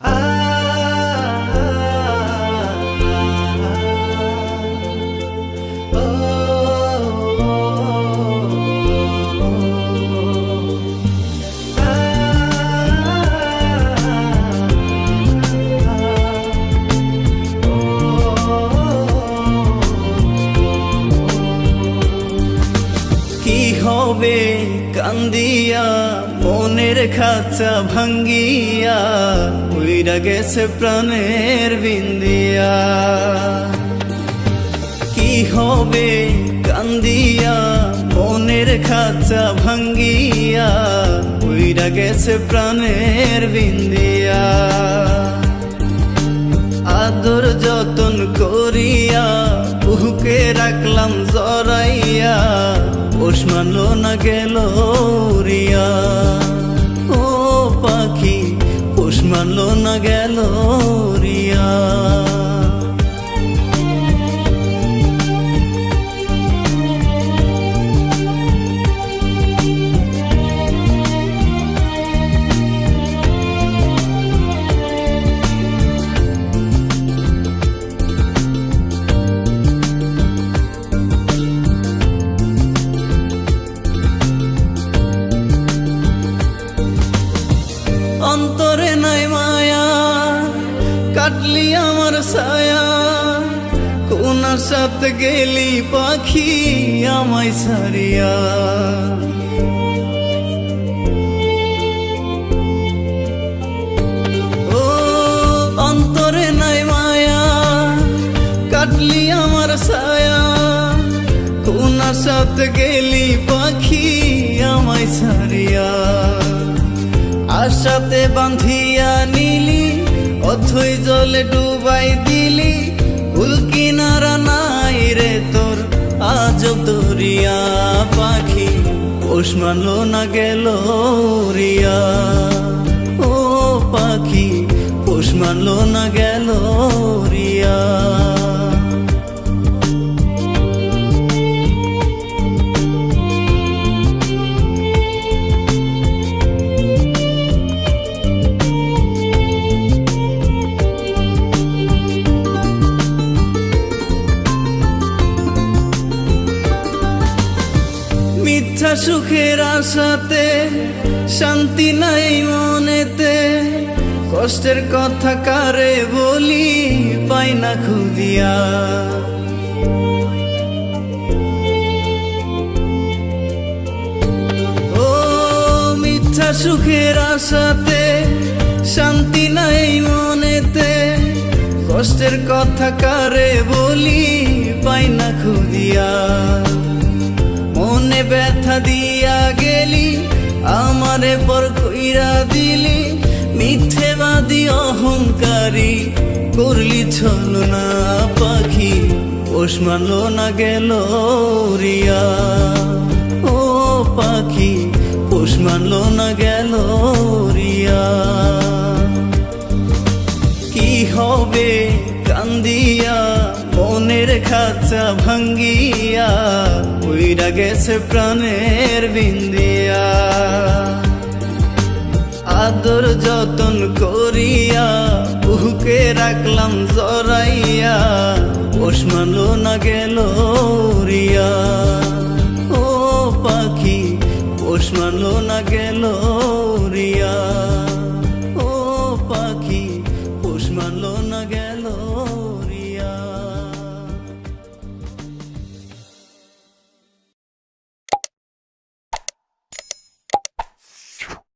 কি মনের খাঁচা ভাঙ্গিয়া, উইরা গেছে প্রাণের বিন্দিয়া। কি হবে কান্দিয়া, মনের খাঁচা ভাঙ্গিয়া, উইরা গেছে প্রাণের বিন্দিয়া। আদর যতন করিয়া বুকে রাখলাম জরাইয়া মানলো না গেল রিয়া পাখি পোষ মানলো না গেল রিয়া। কাটলি আমার ছায়া। কোনার সাথে গেলি পাখি আমায় সারিয়া ও, অন্তরে নাই মায়া, কাটলি আমার ছায়া। কোনার সাথে গেলি পাখি আমায় সারিয়া আশাতে বাঁধিয়া নিলি অথই জলে ডুবাই দিলি কুল কিনারা নাই রে তোর, আজ দরিয়া পাখি পোষ না গেল রিয়া। ও পাখি, পোষ না গেল মিথ্যা সুখের আশাতে, শান্তি নাই মনেতে। কষ্টের কথা কারে বলি, পাই না খুদিয়া ও মিথ্যা সুখের আশাতে, শান্তি নাই মনেতে। কষ্টের কথা কারে বলি, পাই না খুদিয়া মনে ব্যথা দিয়া গেলি, আমারে পর কইরা দিলি, মিথ্যেবাদী অহংকারী করলি ছল না পাখি পোষ না গেল রিয়া। ও পাখি পোষ না গেল রিয়া। কি হবে কান্দিয়া মনের খাঁচা ভাঙ্গিয়া, উইরা গেছে প্রাণের বিন্দিয়া। আদর যতন করিয়া বুকে রাখলাম জরাইয়া পোষ মানলো না গেল রিয়া ও পাখি পোষ মানলো না গেল